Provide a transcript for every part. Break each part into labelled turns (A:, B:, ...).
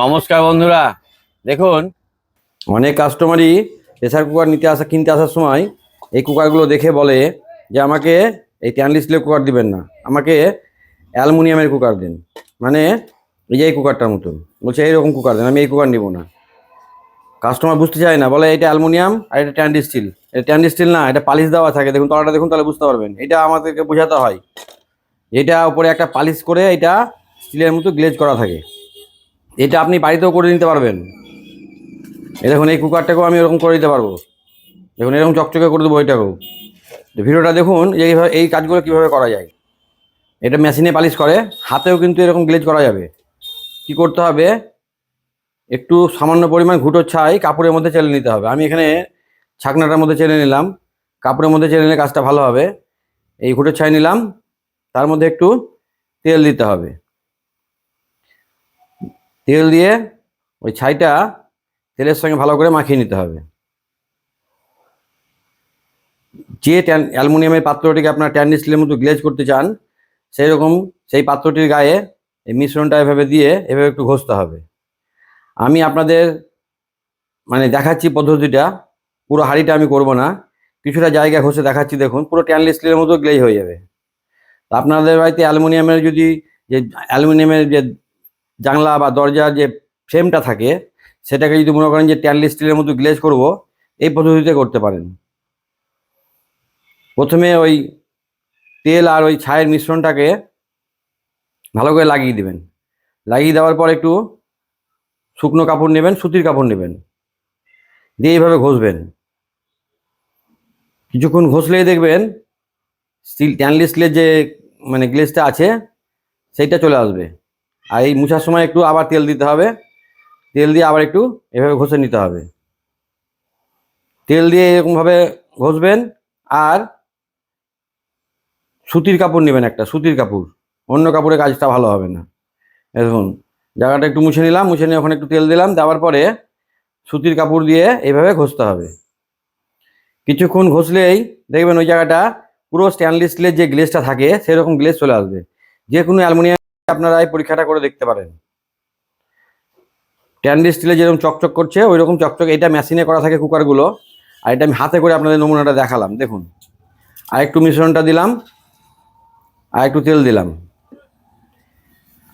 A: নমস্কার বন্ধুরা। দেখুন, অনেক কাস্টমারই প্রেসার কুকার নিতে আসা কিনতে আসার সময় এই কুকারগুলো দেখে বলে যে, আমাকে এই ট্যানলি স্টিলের কুকার দিবেন না। আমাকে অ্যালুমিনিয়ামের কুকার দিন। মানে এই যে এই কুকারটার মতন। বলছে, এইরকম কুকার দেন, আমি এই কুকার নিব না। কাস্টমার বুঝতে চায় না, বলে, এটা অ্যালুমিনিয়াম আর এটা ট্যান্ডি স্টিল এটা ট্যান্ডি স্টিল না, এটা পালিশ দেওয়া থাকে। দেখুন, তলাটা দেখুন, তাহলে বুঝতে পারবেন। এটা আমাদেরকে বোঝাতে হয়। এটা উপরে একটা পালিশ করে এটা স্টিলের মতো গ্লেজ করা থাকে। এটা আপনি বাড়িতেও করে নিতে পারবেন। এই দেখুন, এই কুকারটাকেও আমি এরকম করে দিতে পারব। দেখুন, এরকম চকচকে করে দেবো এটাকেও ভিডিওটা দেখুন এইভাবে, এই কাজগুলো কীভাবে করা যায়। এটা মেশিনে পালিশ করে, হাতেও কিন্তু এরকম গ্লেজ করা যাবে। কি করতে হবে? একটু সামান্য পরিমাণ ঘুটোর ছাই কাপড়ের মধ্যে চেলে নিতে হবে। আমি এখানে ছাকনাটার মধ্যে চেলে নিলাম। কাপড়ের মধ্যে চেলে নিলে কাজটা ভালো হবে। এই ঘুটোর ছাই নিলাম। তার মধ্যে একটু তেল দিতে হবে। তেল দিয়ে ওই ছাইটা তেলের সঙ্গে ভালো করে মাখিয়ে নিতে হবে। যে ট্যান, অ্যালুমিনিয়ামের পাত্রটিকে আপনার ট্যান স্টিলের মতো গ্লেজ করতে চান সেই রকম সেই পাত্রটির গায়ে এই মিশ্রণটা এভাবে দিয়ে এভাবে একটু ঘষতে হবে। আমি আপনাদের মানে দেখাচ্ছি পদ্ধতিটা, পুরো হাঁড়িটা আমি করব না, কিছুটা জায়গা ঘষে দেখাচ্ছি দেখুন, পুরো ট্যানলি স্টিলের মতো গ্লেজ হয়ে যাবে। আপনাদের বাড়িতে অ্যালুমিনিয়ামের যদি যে অ্যালুমিনিয়ামের যে জানলা বা দরজার যে ফ্রেমটা থাকে, সেটাকে যদি মনে করেন যে ট্যানলি স্টিলের মতো গ্লেজ করব, এই পদ্ধতিতে করতে পারেন। প্রথমে ওই তেল আর ওই ছায়ের মিশ্রণটাকে ভালো করে লাগিয়ে দিবেন। লাগিয়ে দেওয়ার পর একটু শুকনো কাপড় নেবেন, সুতির কাপড় নেবেন। দিয়ে এইভাবে ঘষবেন। কিছুক্ষণ ঘষলেই দেখবেন স্টিল ট্যানলি স্টিলের যে মানে গ্লেজটা আছে, সেইটা চলে আসবে। আর এই মুছার সময় একটু আবার তেল দিতে হবে। তেল দিয়ে আবার একটু এভাবে ঘষে নিতে হবে। তেল দিয়ে এরকমভাবে ঘষবেন আর সুতির কাপড় নেবেন একটা, সুতির কাপড়। অন্য কাপড়ে কাজটা ভালো হবে না। দেখুন, জায়গাটা একটু মুছে নিলাম, মুছে নিয়ে ওখানে একটু তেল দিলাম, দেওয়ার পরে সুতির কাপড় দিয়ে এইভাবে ঘষতে হবে। কিছুক্ষণ ঘষলেই দেখবেন ওই জায়গাটা পুরো স্ট্যানলেস স্টিলের যে গ্লেসটা থাকে, সেরকম গ্লেজ চলে আসবে। যে কোনো অ্যালুমিনিয়াম আপনারা এই পরীক্ষাটা করে দেখতে পারেন। স্ট্যানলেস স্টিলে যেরকম চকচক করছে ওই রকম চকচক, এটা মেশিনে করা থাকে কুকারগুলো আর এটা আমি হাতে করে আপনাদের নমুনাটা দেখালাম, দেখুন। আর একটু মিশ্রণটা দিলাম, আর একটু তেল দিলাম।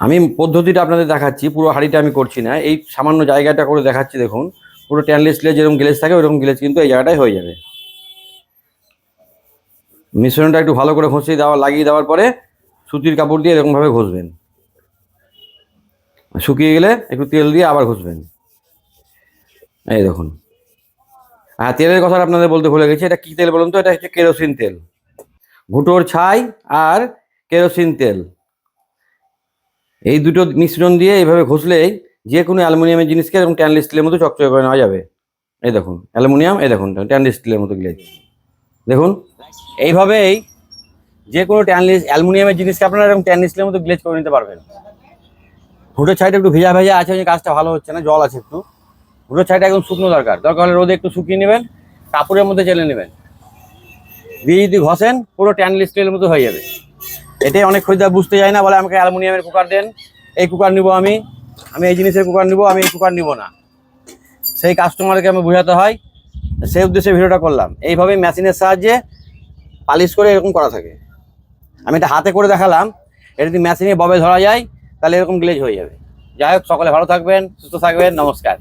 A: আমি পদ্ধতিটা আপনাদের দেখাচ্ছি, পুরো হাঁড়িটা আমি করছি না, এই সামান্য জায়গাটা করে দেখাচ্ছি, দেখুন। পুরো ট্যানলেস স্টিলের যেরকম গ্লেজ থাকে, ওইরকম গ্লেজ কিন্তু এই জায়গাটায় হয়ে যাবে। মিশ্রণটা একটু ভালো করে ঘষিয়ে দেওয়া, লাগিয়ে দেওয়ার পরে সুতির কাপড় দিয়ে এরকমভাবে ঘষবেন। শুকিয়ে গেলে একটু তেল দিয়ে আবার ঘষবেন। এই দেখুন। হ্যাঁ তেলের কথা আপনাদের বলতে ভুলে গেছি, এটা কী তেল বলুন তো? এটা হচ্ছে কেরোসিন তেল। ঘুটোর ছাই আর কেরোসিন তেল। এই দুটো মিশ্রণ দিয়ে এইভাবে ঘষলেই যে কোনো অ্যালুমিনিয়ামের জিনিসকে এরকম ট্যানলি স্টিলের মতো চকচকে করে নেওয়া যাবে। এই দেখুন, অ্যালুমিনিয়াম, এই দেখুন ট্যানলি স্টিলের মতো গ্লেজ দেখুন, এইভাবেই যে কোনো ট্যানলিস অ্যালুমিনিয়ামের জিনিসকে আপনারা এরকম ট্যানলি স্টিলের মতো গ্লেজ করে নিতে পারবেন। ঘুটোর ছাইটা একটু ভেজা ভেজা আছে কাজটা ভালো হচ্ছে না, জল আছে একটু। ঘুটোর ছাইটা একদম শুকনো দরকার। দরকার হলে রোদে একটু শুকিয়ে নেবেন, কাপড়ের মধ্যে চেলে নেবেন। দিয়ে যদি ঘষেন, পুরো ট্যানলি স্টিলের মতো হয়ে যাবে। এটাই অনেক খরিদ্দার বুঝতে যায় না, বলে আমাকে অ্যালুমিনিয়ামের কুকার দেন, এই কুকার নিব আমি। আমি এই জিনিসের কুকার নিব, আমি এই কুকার নিব না। সেই কাস্টমারকে আমি বোঝাতে হয়, সেই উদ্দেশ্যে ভিডিওটা করলাম। এইভাবে মেশিনের সাহায্যে পালিশ করে এরকম করা থাকে। আমি এটা হাতে করে দেখালাম, এটা যদি মেশিনে ববে ধরা যায় তাহলে এরকম গ্লেজ হয়ে যাবে। যাই হোক সকলে ভালো থাকবেন সুস্থ থাকবেন নমস্কার।